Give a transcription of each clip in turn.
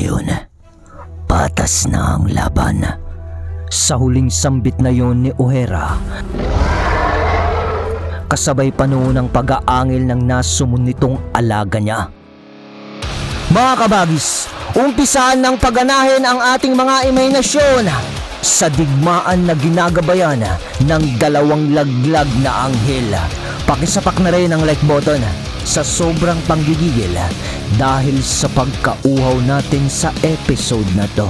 Ngayon, patas na ang laban. Sa huling sambit na yon ni O'Hara, kasabay pa noon ang pag-aangil ng nasumon nitong alaga niya. Mga kabagis, umpisaan ng paganahin ang ating mga imahinasyon sa digmaan na ginagabayan ng dalawang laglag na anghel. Pakisapak na rin ang like button sa sobrang panggigigil dahil sa pagkauhaw natin sa episode na to.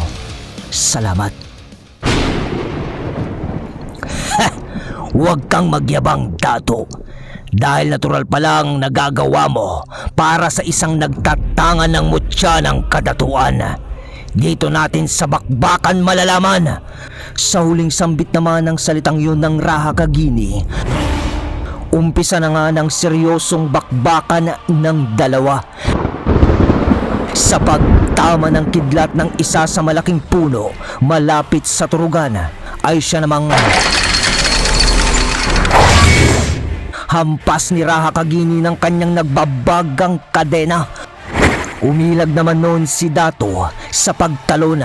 Salamat. Huwag kang magyabang dato. Dahil natural pa lang nagagawa mo para sa isang nagtatangan ng mutya ng kadatuan. Dito natin sa bakbakan malalaman. Sa huling sambit naman ng salitang yun ng Raha Kagini, umpisa na nga ng seryosong bakbakan ng dalawa. Sa pagtama ng kidlat ng isa sa malaking puno malapit sa turugan ay siya namang hampas ni Raha Kagini ng kanyang nagbabagang kadena. Umilag naman noon si Dato sa pagtalon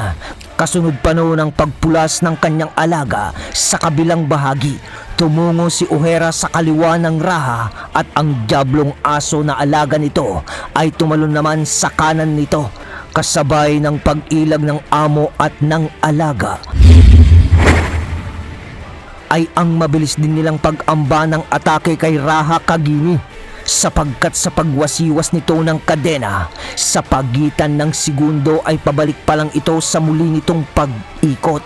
kasunod pa noon ang pagpulas ng kanyang alaga sa kabilang bahagi. Tumungo si Uhera sa kaliwa ng Raha at ang diablong aso na alaga nito ay tumalon naman sa kanan nito kasabay ng pag-ilag ng amo at ng alaga. Ay ang mabilis din nilang pag-amba ng atake kay Raha Kagini sapagkat sa pagwasiwas nito ng kadena sa pagitan ng segundo ay pabalik pa lang ito sa muli nitong pag-ikot.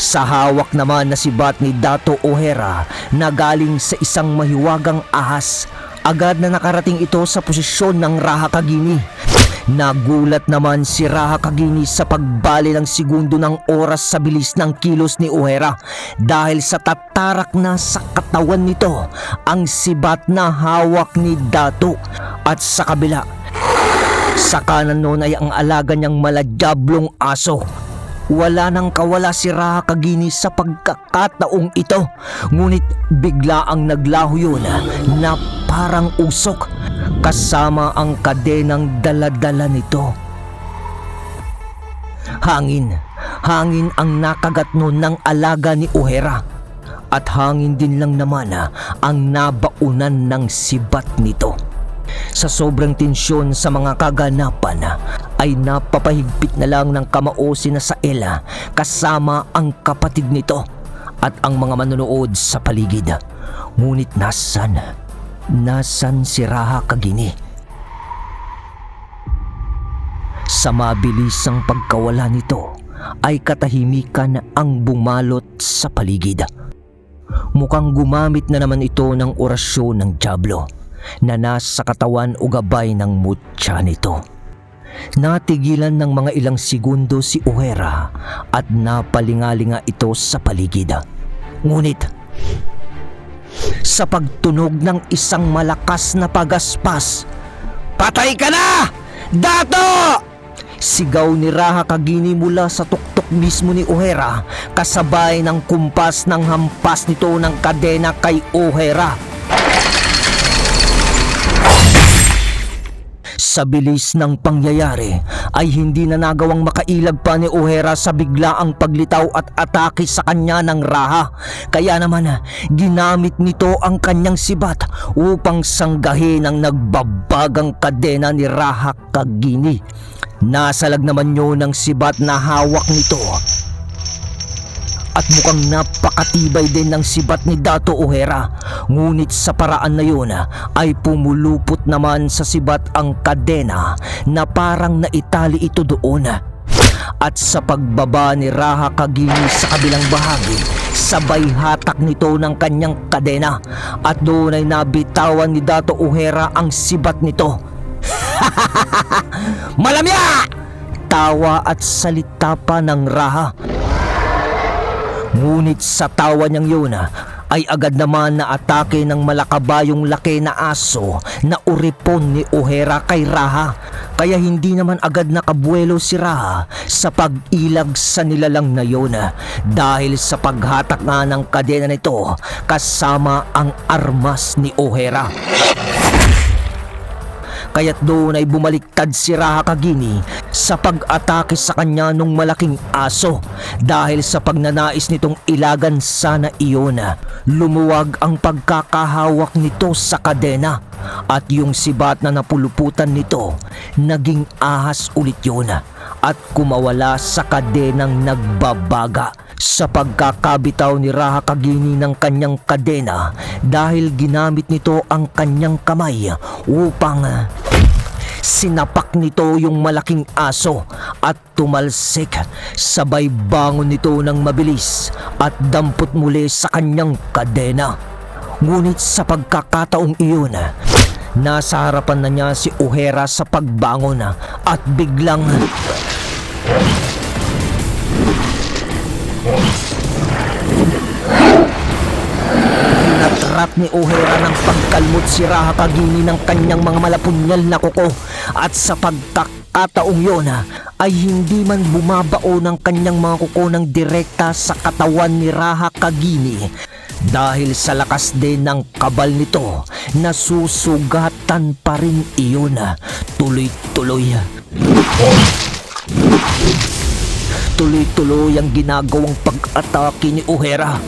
Sa hawak naman na si bat ni Dato O'Hara na galing sa isang mahiwagang ahas agad na nakarating ito sa posisyon ng Raha Kagini. Nagulat naman si Raha Kagini sa pagbali ng segundo ng oras sa bilis ng kilos ni O'Hara dahil sa tatarak na sa katawan nito ang sibat na hawak ni Dato at sa kabila sa kanan noon ay ang alaga niyang maladyablong aso wala nang kawala si Raha Kagini sa pagkakataong ito. Ngunit bigla ang naglaho yun na parang usok kasama ang kadenang daladala nito. Hangin, hangin ang nakagat noon ng alaga ni O'Hara. At hangin din lang naman ang nabaunan ng sibat nito. Sa sobrang tensyon sa mga kaganapan ay napapahigpit na lang ng kamao na sa Ella kasama ang kapatid nito at ang mga manonood sa paligid. Ngunit nasan? Nasan si Raha Kagini? Sa mabilisang pagkawala nito ay katahimikan ang bumalot sa paligid. Mukhang gumamit na naman ito ng orasyon ng Diablo na nasa katawan o gabay ng mutya nito. Natigilan ng mga ilang segundo si O'Hara at napalingalinga ito sa paligid. Ngunit, sa pagtunog ng isang malakas na pagaspas, Patay ka na! Dato! Sigaw ni Raha Kagini mula sa tuktok mismo ni O'Hara kasabay ng kumpas ng hampas nito ng kadena kay O'Hara. Sa bilis ng pangyayari ay hindi na nagawang makailag pa ni O'Hara sa biglaang paglitaw at atake sa kanya ng raha. Kaya naman ginamit nito ang kanyang sibat upang sanggahin ang nagbabagang kadena ni Raha Kagini. Nasalag naman yun ng sibat na hawak nito at mukhang napakatibay din ng sibat ni Dato O'Hara. Ngunit sa paraan na yun ay pumulupot naman sa sibat ang kadena na parang naitali ito doon. At sa pagbaba ni Raha Kagini sa kabilang bahagi, sabay hatak nito ng kanyang kadena at doon ay nabitawan ni Dato O'Hara ang sibat nito. Malamya! Tawa at salita pa ng Raha. Ngunit sa tawa niyang yun ay agad naman na atake ng malakabayong laki na aso na uripon ni O'Hara kay Raha. Kaya hindi naman agad nakabuelo si Raha sa pag-ilag sa nilalang na yun dahil sa paghatak nga ng kadena nito kasama ang armas ni O'Hara. Kaya't doon ay bumaliktad si Raha Kagini sa pag-atake sa kanya nung malaking aso dahil sa pagnanais nitong ilagan sana iyon. Lumuwag ang pagkakahawak nito sa kadena at yung sibat na napuluputan nito naging ahas ulit yun at kumawala sa kadenang nagbabaga sa pagkakabitaw ni Raha Kagini ng kanyang kadena dahil ginamit nito ang kanyang kamay upang sinapak nito yung malaking aso at tumalsik sabay bangon nito ng mabilis at dampot muli sa kanyang kadena. Ngunit sa pagkakataong iyon, nasa harapan na niya si Uhera sa pagbangon at biglang Natrap ni O'Hara ng pagkalmot si Raha Kagini ng kanyang mga malapunyal na kuko. At sa pagkakataong yon ay hindi man bumabao ng kanyang mga kuko ng direkta sa katawan ni Raha Kagini dahil sa lakas din ng kabal nito nasusugatan pa rin iyon tuloy-tuloy tuloy-tuloy ang ginagawang pag-atake ni O'Hara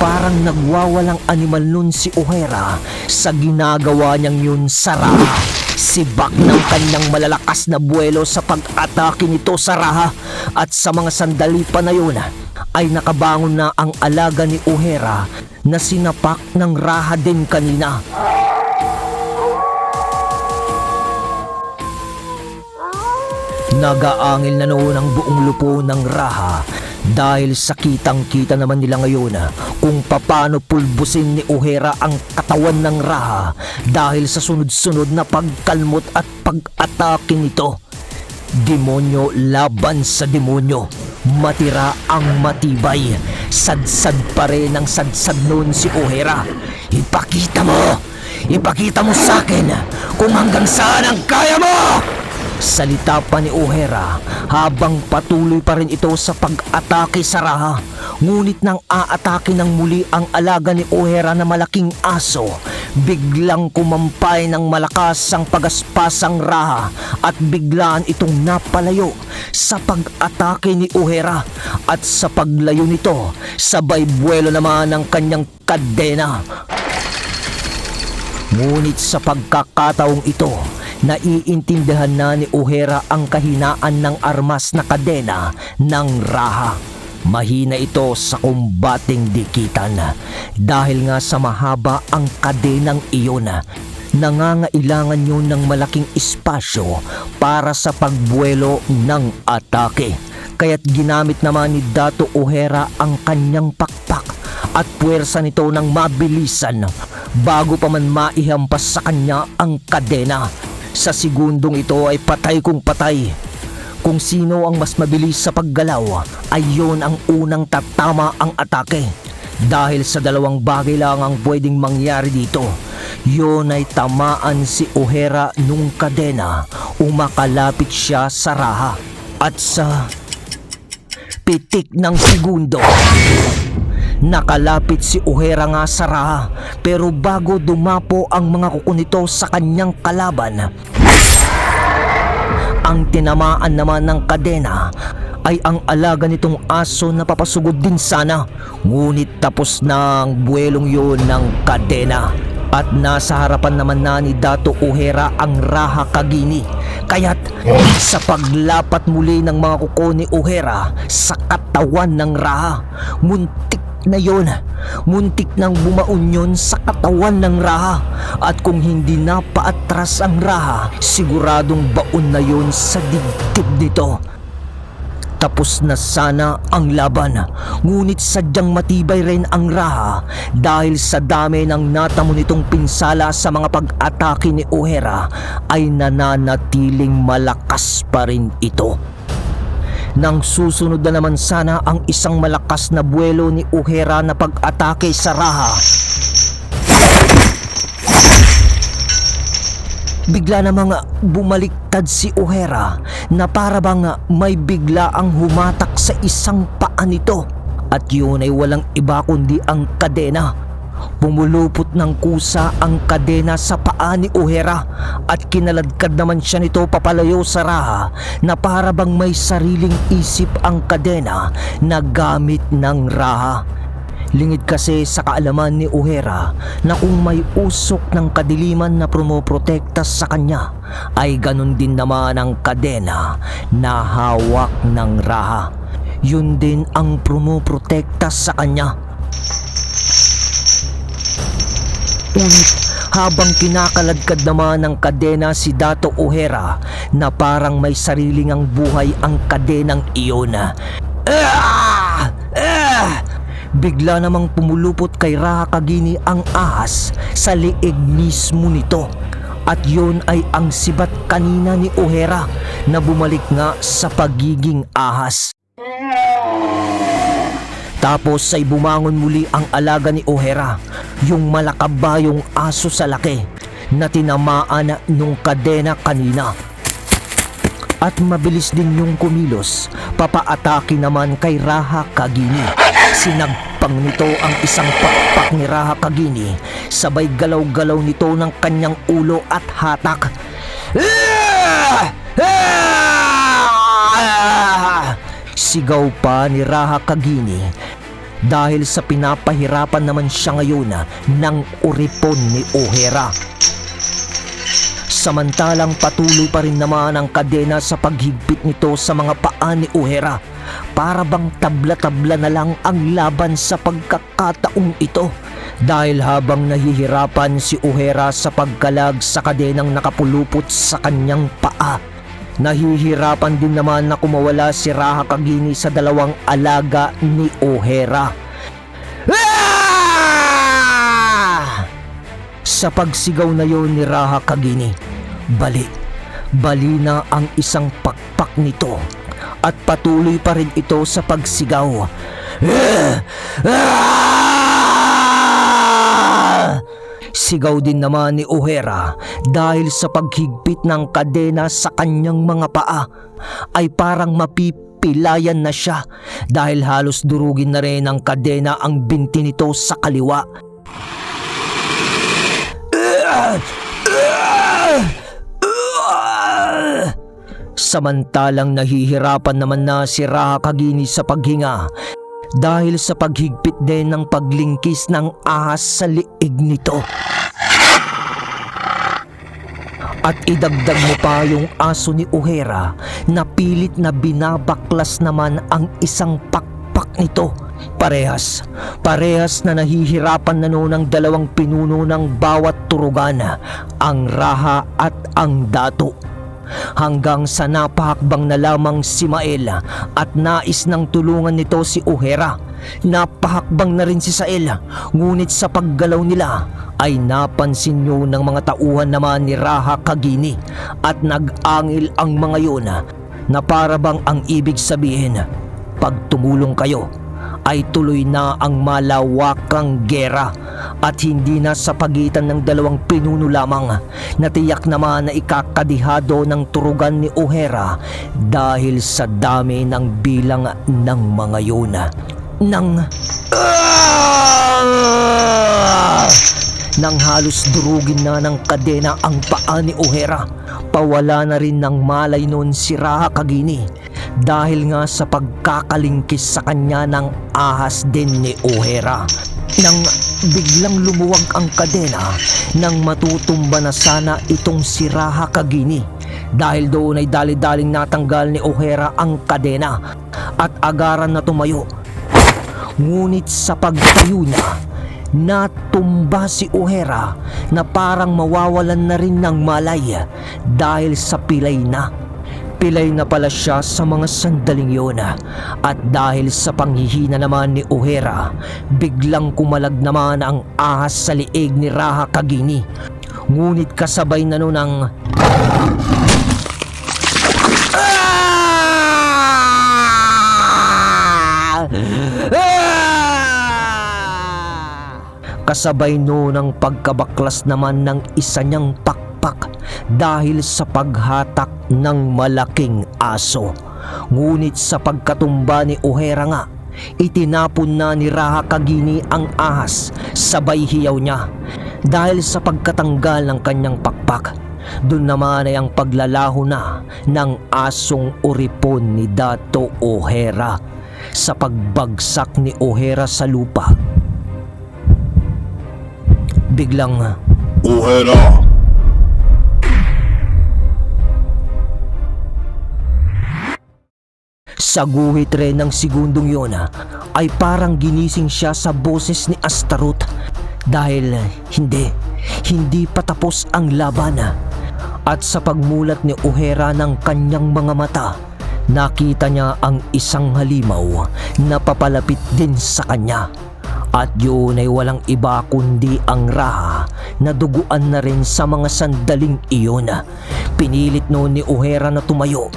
Parang nagwawalang animal nun si O'Hara sa ginagawa niyang yun sa Raha. Sibak ng kanyang malalakas na buwelo sa pag-atake nito sa Raha at sa mga sandali pa na yun ay nakabangon na ang alaga ni O'Hara na sinapak ng Raha din kanina. Nagaangil na noon ang buong lupo ng Raha dahil sa kitang-kita naman nila ngayon kung paano pulbusin ni O'Hara ang katawan ng Raha dahil sa sunod-sunod na pagkalmot at pag-atake nito. Demonyo laban sa demonyo. Matira ang matibay. Sadsad pa rin ang sadsad noon si O'Hara. Ipakita mo! Ipakita mo sa akin kung hanggang saan ang kaya mo! Salita pa ni O'Hara habang patuloy pa rin ito sa pag-atake sa Raha. Ngunit nang aatake ng muli ang alaga ni O'Hara na malaking aso, biglang kumampay ng malakas ang pagaspasang Raha at biglaan itong napalayo sa pag-atake ni O'Hara at sa paglayo nito, sabay buwelo naman ang kanyang kadena. Ngunit sa pagkakataong ito, naiintindihan na ni O'Hara ang kahinaan ng armas na kadena ng Raha. Mahina ito sa kumbating dikitan dahil nga sa mahaba ang kadenang iyon. Nangangailangan yun ng malaking espasyo para sa pagbuelo ng atake. Kaya't ginamit naman ni Dato O'Hara ang kanyang pakpak at puwersa nito ng mabilisan bago pa man maihampas sa kanya ang kadena. Sa segundong ito ay patay kung patay. Kung sino ang mas mabilis sa paggalaw ay yon ang unang tatama ang atake. Dahil sa dalawang bagay lang ang pwedeng mangyari dito. Yon ay tamaan si O'Hara nung kadena umakalapit siya sa raha. At sa pitik ng segundo, Nakalapit si O'Hara nga sa Raha pero bago dumapo ang mga kuko nito sa kanyang kalaban, ang tinamaan naman ng kadena ay ang alaga nitong aso na papasugod din sana. Ngunit tapos na ang buwelong yun ng kadena. At nasa harapan naman na ni Dato O'Hara ang Raha Kagini. Kaya't sa paglapat muli ng mga kuko ni O'Hara sa katawan ng Raha, muntik na yon. Muntik nang bumaon yun sa katawan ng Raha. At kung hindi na paatras ang Raha, siguradong baon na yon sa dibdib nito. Tapos na sana ang laban. Ngunit sadyang matibay rin ang Raha dahil sa dami ng natamo nitong pinsala sa mga pag-atake ni O'Hara ay nananatiling malakas pa rin ito. Nang susunod na naman sana ang isang malakas na buwelo ni O'Hara na pag-atake sa Raha. Bigla namang bumaliktad si O'Hara na para bang may bigla ang humatak sa isang paa nito. At yun ay walang iba kundi ang kadena. Pumulupot ng kusa ang kadena sa paa ni Uhera at kinaladkad naman siya nito papalayo sa raha na para bang may sariling isip ang kadena na gamit ng raha. Lingid kasi sa kaalaman ni Uhera na kung may usok ng kadiliman na promoprotekta sa kanya ay ganun din naman ang kadena na hawak ng raha. Yun din ang promoprotekta sa kanya. Ngunit habang kinakaladkad naman ng kadena si Dato O'Hara na parang may sariling ang buhay ang kadenang iyon. Bigla namang pumulupot kay Raha Kagini ang ahas sa liig mismo nito. At yun ay ang sibat kanina ni O'Hara na bumalik nga sa pagiging ahas. Tapos ay bumangon muli ang alaga ni O'Hara, yung malakabayong aso sa laki na tinamaan nung kadena kanina. At mabilis din yung kumilos, papaatake naman kay Raha Kagini. Sinagpang nito ang isang pakpak ni Raha Kagini, sabay galaw-galaw nito ng kanyang ulo at hatak. Sigaw pa ni Raha Kagini dahil sa pinapahirapan naman siya ngayon ng uripon ni O'Hara. Samantalang patuloy pa rin naman ang kadena sa paghigpit nito sa mga paa ni O'Hara para bang tabla-tabla na lang ang laban sa pagkakataong ito. Dahil habang nahihirapan si O'Hara sa pagkalag sa kadenang nakapulupot sa kanyang paa, Nahihirapan din naman na kumawala si Raha Kagini sa dalawang alaga ni O'Hara. Ah! Sa pagsigaw na yon ni Raha Kagini, bali, bali na ang isang pakpak nito at patuloy pa rin ito sa pagsigaw. Ah! Ah! Sigaw din naman ni O'Hara dahil sa paghigpit ng kadena sa kanyang mga paa ay parang mapipilayan na siya dahil halos durugin na rin ng kadena ang binti nito sa kaliwa. Samantalang nahihirapan naman na si Raha Kagini sa paghinga dahil sa paghigpit din ng paglingkis ng ahas sa liig nito. At idagdag mo pa yung aso ni O'Hara na pilit na binabaklas naman ang isang pakpak nito. Parehas, parehas na nahihirapan na noon ang dalawang pinuno ng bawat turugan, ang Raha at ang Dato hanggang sa napahakbang na lamang si Mael at nais ng tulungan nito si O'Hara. Napahakbang na rin si Sael, ngunit sa paggalaw nila ay napansin nyo ng mga tauhan naman ni Raha Kagini at nag-angil ang mga yun na para bang ang ibig sabihin, pag tumulong kayo, ay tuloy na ang malawakang gera at hindi na sa pagitan ng dalawang pinuno lamang na tiyak naman na ikakadihado ng turugan ni O'Hara dahil sa dami ng bilang ng mga yun. Nang... Ah! Nang halos durugin na ng kadena ang paa ni O'Hara, pawala na rin ng malay noon si Raha Kagini dahil nga sa pagkakalingkis sa kanya ng ahas din ni O'Hara. Nang biglang lumuwag ang kadena nang matutumba na sana itong si Raha Kagini dahil doon ay dali-daling natanggal ni O'Hara ang kadena at agaran na tumayo. Ngunit sa pagtayo niya, natumba si O'Hara na parang mawawalan na rin ng malay dahil sa pilay na. Pilay na pala siya sa mga sandaling yun at dahil sa panghihina naman ni O'Hara, biglang kumalag naman ang ahas sa liig ni Raha Kagini. Ngunit kasabay na nun ang Kasabay no ng pagkabaklas naman ng isa niyang pakpak dahil sa paghatak ng malaking aso. Ngunit sa pagkatumba ni O'Hara nga, itinapon na ni Raha Kagini ang ahas sabay hiyaw niya dahil sa pagkatanggal ng kanyang pakpak. Doon naman ay ang paglalaho na ng asong uripon ni Dato O'Hara sa pagbagsak ni O'Hara sa lupa. Biglang Uhera! Sa guhit rin ng segundong yun ay parang ginising siya sa boses ni Astaroth dahil hindi, hindi pa tapos ang laban. At sa pagmulat ni Uhera ng kanyang mga mata, nakita niya ang isang halimaw na papalapit din sa kanya. At yun ay walang iba kundi ang raha na duguan na rin sa mga sandaling iyon. Pinilit noon ni Uhera na tumayo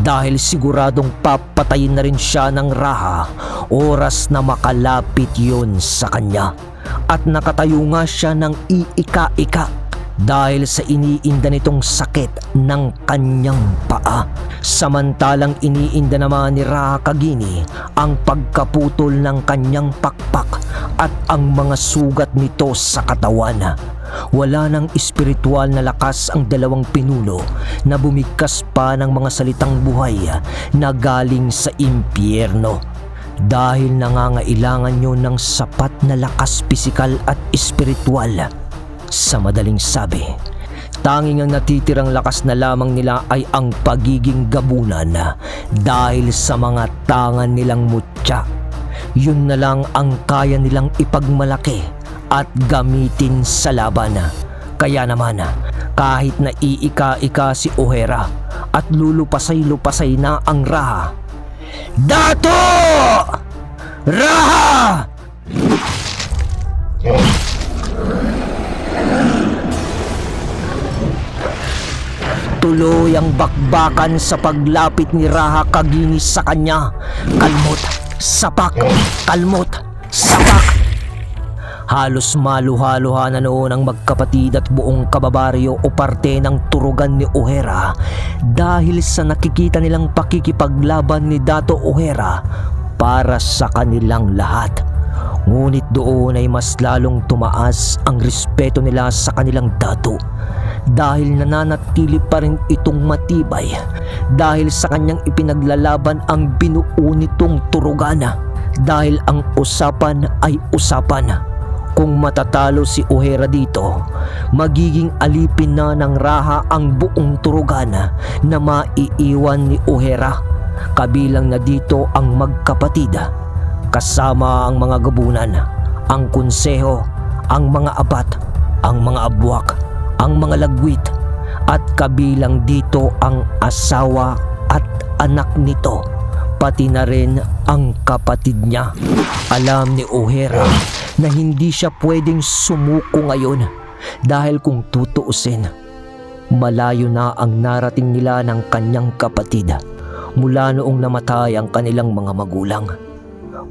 dahil siguradong papatayin na rin siya ng raha oras na makalapit yun sa kanya. At nakatayo nga siya ng iika-ika dahil sa iniinda nitong sakit ng kanyang paa. Samantalang iniinda naman ni Raha Kagini ang pagkaputol ng kanyang pakpak at ang mga sugat nito sa katawan. Wala ng espiritual na lakas ang dalawang pinuno na bumigkas pa ng mga salitang buhay na galing sa impyerno. Dahil nangangailangan nyo ng sapat na lakas pisikal at espiritual. Sa madaling sabi, tanging ang natitirang lakas na lamang nila ay ang pagiging gabunan dahil sa mga tangan nilang mutya. Yun na lang ang kaya nilang ipagmalaki at gamitin sa laban. Kaya naman, kahit na iika-ika si O'Hara at lulupasay-lupasay na ang Raha. Dato! Raha! Tuloy ang bakbakan sa paglapit ni Raha Kagini sa kanya. Kalmot, sapak, kalmot, sapak. Halos maluha-luha na noon ang magkapatid at buong kababaryo o parte ng turugan ni O'Hara dahil sa nakikita nilang pakikipaglaban ni Dato O'Hara para sa kanilang lahat. Ngunit doon ay mas lalong tumaas ang respeto nila sa kanilang dato dahil nananatili pa rin itong matibay dahil sa kanyang ipinaglalaban ang binuo nitong turugana dahil ang usapan ay usapan. Kung matatalo si O'Hara dito, magiging alipin na ng raha ang buong turugana na maiiwan ni O'Hara. Kabilang na dito ang magkapatid, kasama ang mga gabunan, ang konseho, ang mga abat, ang mga abwak, ang mga lagwit, at kabilang dito ang asawa at anak nito pati na rin ang kapatid niya. Alam ni O'Hara na hindi siya pwedeng sumuko ngayon dahil kung tutuusin, malayo na ang narating nila ng kanyang kapatid mula noong namatay ang kanilang mga magulang.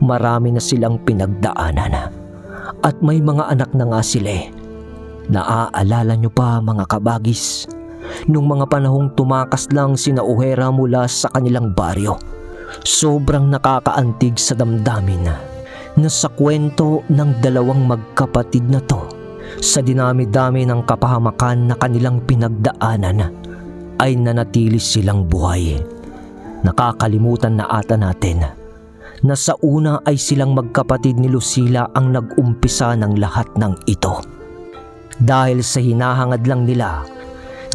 Marami na silang pinagdaanan at may mga anak na nga sila. eh. Naaalala nyo pa mga kabagis nung mga panahong tumakas lang sina O'Hara mula sa kanilang baryo. Sobrang nakakaantig sa damdamin na sa kwento ng dalawang magkapatid na to sa dinami-dami ng kapahamakan na kanilang pinagdaanan ay nanatili silang buhay. Nakakalimutan na ata natin na sa una ay silang magkapatid ni Lucila ang nag-umpisa ng lahat ng ito. Dahil sa hinahangad lang nila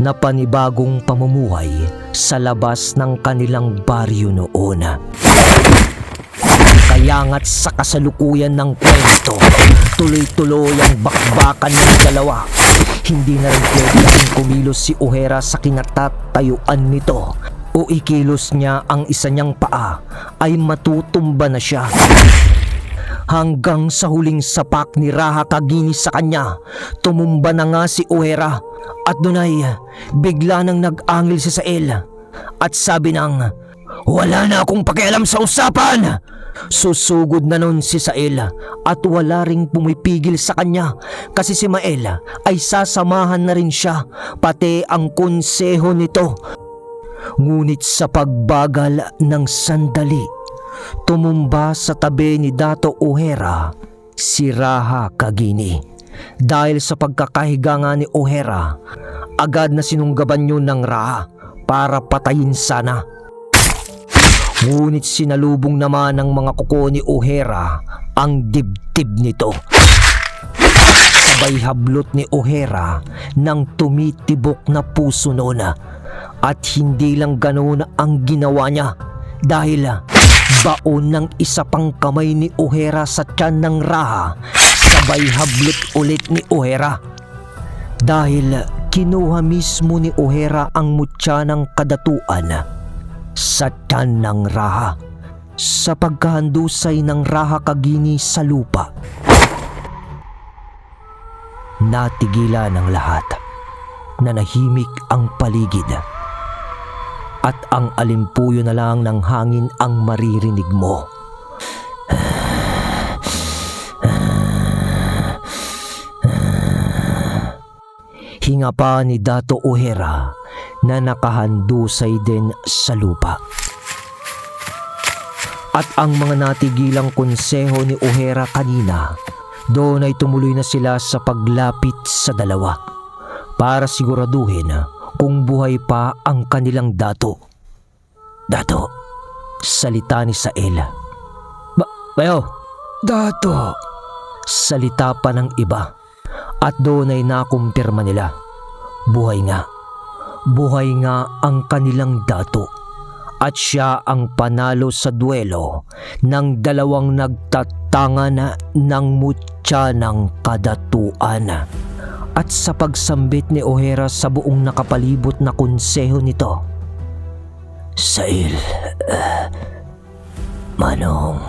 na panibagong pamumuhay sa labas ng kanilang baryo noon. Kaya nga't sa kasalukuyan ng kwento, tuloy-tuloy ang bakbakan ng dalawa. Hindi na rin pwede kasing kumilos si O'Hara sa kinatatayuan nito o ikilos niya ang isa niyang paa ay matutumba na siya. Hanggang sa huling sapak ni Raha Kagini sa kanya, tumumba na nga si O'Hara at doon ay bigla nang nag-angil si Sael. At sabi nang, Wala na akong pakialam sa usapan! Susugod na nun si Sael at wala ring pumipigil sa kanya kasi si Mael ay sasamahan na rin siya pati ang konseho nito. Ngunit sa pagbagal ng sandali, tumumba sa tabi ni Dato O'Hara si Raha Kagini. Dahil sa pagkakahiga nga ni O'Hara, agad na sinunggaban yun ng Raha para patayin sana. Ngunit sinalubong naman ng mga kuko ni O'Hara ang dibdib nito. Sabay hablot ni O'Hara ng tumitibok na puso noon at hindi lang ganoon ang ginawa niya dahil baon ng isa pang kamay ni O'Hara sa tiyan ng Raha sabay hablot ulit ni O'Hara dahil kinuha mismo ni O'Hara ang mutya ng kadatuan sa tiyan ng Raha sa pagkahandusay ng Raha Kagini sa lupa. Natigila ng lahat. Nanahimik ang paligid. At ang alimpuyo na lang ng hangin ang maririnig mo. Hinga pa ni Dato O'Hara na nakahandusay din sa lupa. At ang mga natigilang konseho ni O'Hara kanina, doon ay tumuloy na sila sa paglapit sa dalawa para siguraduhin kung buhay pa ang kanilang dato. Dato, salita ni Sael. Ba, bayo, dato, salita pa ng iba. At doon ay nakumpirma nila. Buhay nga. Buhay nga ang kanilang dato at siya ang panalo sa duelo ng dalawang nagtatangan ng mutya ng kadatuan. At sa pagsambit ni O'Hara sa buong nakapalibot na konseho nito, Sail, eh, Manong,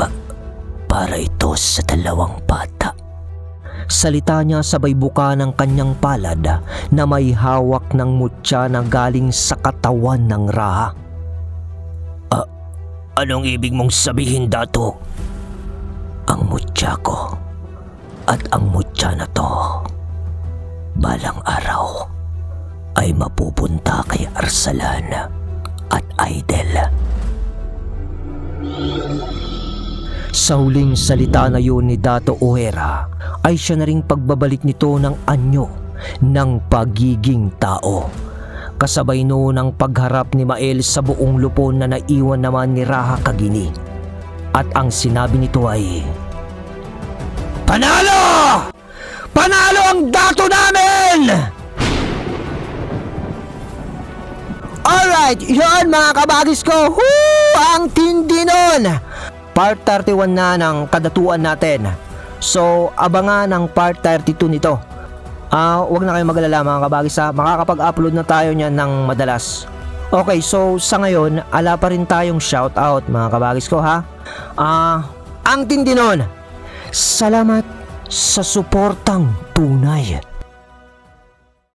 pa- para ito sa dalawang bata. Salita niya sabay buka ng kanyang palad na may hawak ng mutya na galing sa katawan ng Raha. Ah, anong ibig mong sabihin, Dato? Ang mutya ko at ang mutya na to balang araw ay mapupunta kay Arsalan at Aidel. Sa huling salita na yun ni Dato O'Hara ay siya na ring pagbabalik nito ng anyo ng pagiging tao. Kasabay noon ang pagharap ni Mael sa buong lupon na naiwan naman ni Raha Kagini. At ang sinabi nito ay, Panalo! Panalo ang dato namin! Alright, yun mga kabagis ko. Woo! Ang tindi nun! Part 31 na ng kadatuan natin. So, abangan ang part 32 nito. Ah, wag na kayong magalala mga kabagis ha. Makakapag-upload na tayo niyan ng madalas. Okay, so sa ngayon, ala pa rin tayong shoutout mga kabagis ko ha. Ah, ang tindi nun. Salamat sa suportang tunay.